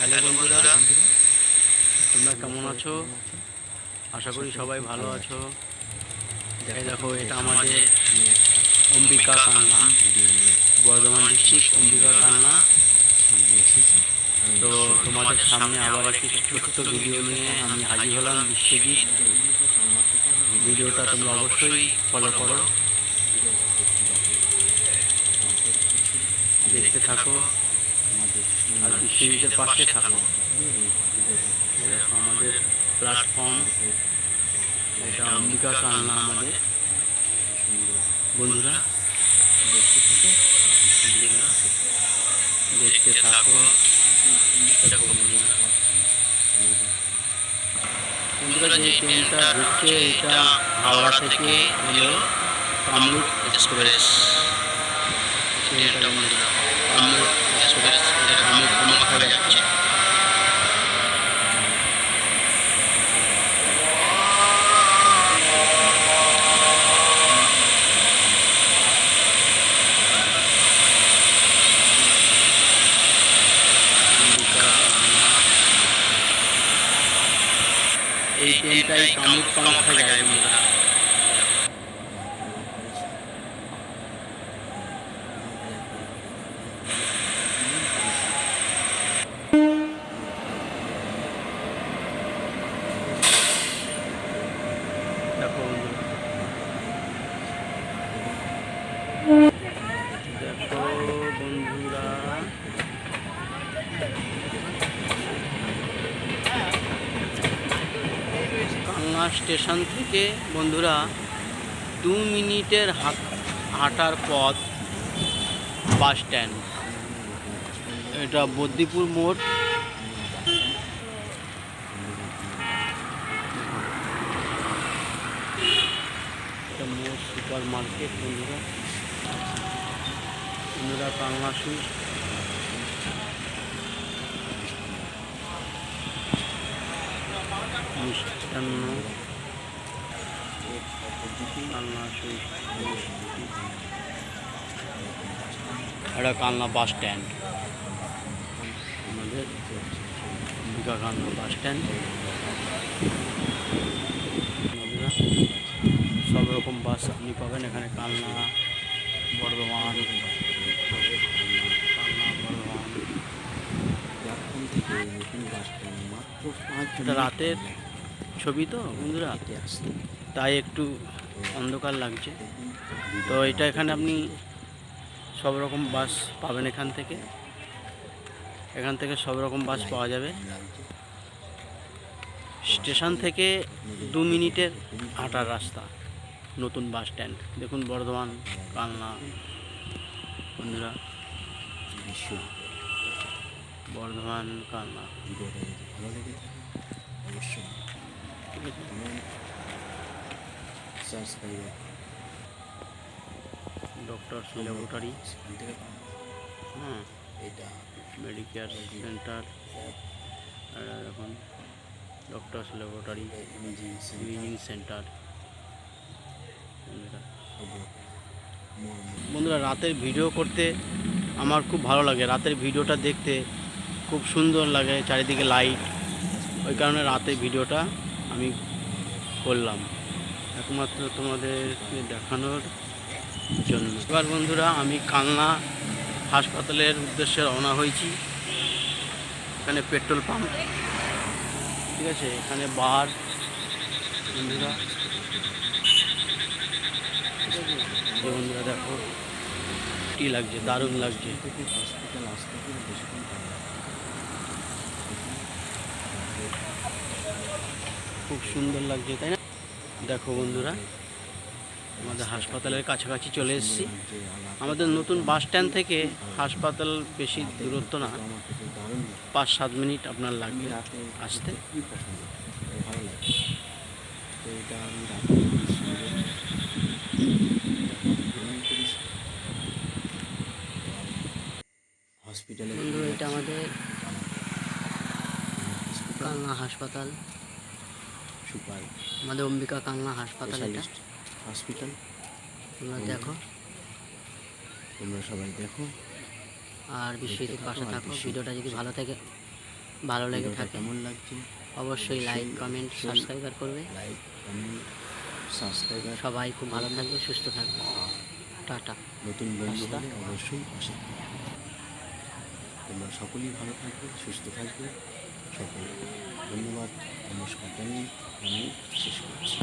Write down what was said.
Hello বন্ধুরা তোমরা কেমন আছো? আশা করি সবাই ভালো আছো। এই দেখো এটা আমাদের অম্বিকা কান্না। বর্ধমান ডিস্ট্রিক্ট অম্বিকা কান্না। তো তোমাদের সামনে আবার একটি ছোট্ট ভিডিও নিয়ে আমি হাজির হলাম বিশ্বজিৎ। ভিডিওটা তোমরা অবশ্যই ফলো করো। দেখতে থাকো। বিশ্বজিতের পাশে থাকো এরকম আমাদের প্ল্যাটফর্ম এটা অম্বিকা কান্না আমাদের। বন্ধুরা দেখতে থাকো দেখো বন্ধুরা। বন্ধুরা। যে ট্রেনটা ঢুকছে এটা হাওড়া থেকে হলো কামরূপ এক্সপ্রেস। ট্রেনটা বন্ধুরা। কামরূপ কামাখ্যা যাচ্ছে এই ট্রেনটাই কামরূপ কামাখ্যা যায় বন্ধুরা দেখো বন্ধুরা দেখো বন্ধুরা কালনা স্টেশন থেকে বন্ধুরা দু মিনিটের হাঁটার পথ বাস স্ট্যান্ড। এটা বদ্দিপুর মোড়। সুপার মার্কেট, বন্ধুরা। বন্ধুরা কালনা সুইচ মিষ্টান্ন এটা কালনা বাস স্ট্যান্ড। আমাদের অম্বিকা কালনা বাস স্ট্যান্ড। সব রকম বাস আপনি পাবেন এখানে কালনা বর্ধমান কালনা বর্ধমান। প্ল্যাটফর্ম থেকে বাস স্ট্যান্ড মাত্র পাঁচ এটা রাতের ছবি তো বন্ধুরা? আসতে। তাই একটু অন্ধকার লাগছে। তো এটা এখানে আপনি সব রকম বাস পাবেন এখান থেকে। এখান থেকে সব রকম বাস পাওয়া যাবে। স্টেশন থেকে দু মিনিটের হাঁটার রাস্তা, নতুন বাস স্ট্যান্ড। দেখুন বর্ধমান কালনা বন্ধুরা। বর্ধমান কালনা ঠিক আছে কমেন্ট সাবস্ক্রাইব ডক্টর ল্যাবরেটরি। হ্যাঁ এটা মেডিকেয়ার সেন্টার এখন ডক্টর ল্যাবরেটরি ইমেজিং ইউনিং সেন্টার বন্ধুরা। রাতের ভিডিও করতে আমার খুব ভালো লাগে। রাতের ভিডিওটা দেখতে খুব সুন্দর লাগে চারিদিকে লাইট ওই কারণে রাতের ভিডিওটা আমি করলাম। একমাত্র তোমাদেরকে দেখানোর জন্য। এবার বন্ধুরা, আমি কালনা হাসপাতালের উদ্দেশ্যে রওনা হয়েছি। এখানে পেট্রোল পাম্প। ঠিক আছে? এখানে বার। বন্ধুরা। বন্ধুরা, দেখো। কি লাগছে? দারুণ লাগছে। হসপিটাল আসতে বেশিক্ষণ খুব সুন্দর লাগছে, তাই না? দেখো বন্ধুরা, আমাদের হাসপাতালের কাছাকাছি চলে এসেছি আমাদের নতুন বাস স্ট্যান্ড থেকে হাসপাতাল বেশি দূরত্ব না। পাঁচ সাত মিনিট আপনার লাগবে আসতে হসপিটালে এটা আমাদের হাসপাতাল সুপার। আমাদের অম্বিকা কালনা হাসপাতাল হসপিটাল। তোমরা দেখো। তোমরা সবাই দেখো। আর বিশ্বজিৎ পাশে থাকো। ভিডিওটা যদি ভালো থাকে ভালো লেগে থাকে কেমন লাগছে? অবশ্যই লাইক কমেন্ট অবশ্যই। সাবস্ক্রাইব করবে। লাইক কমেন্ট সাবস্ক্রাইবার সবাই খুব ভালো থাকবে সুস্থ থাকবে। টাটা। নতুন বন্ধু হলে অবশ্যই পাশে তোমরা সকলেই ভালো থাকবে সুস্থ থাকবে। সকল ধন্যবাদ নমস্কার জানিয়ে। আমি শেষ করছি।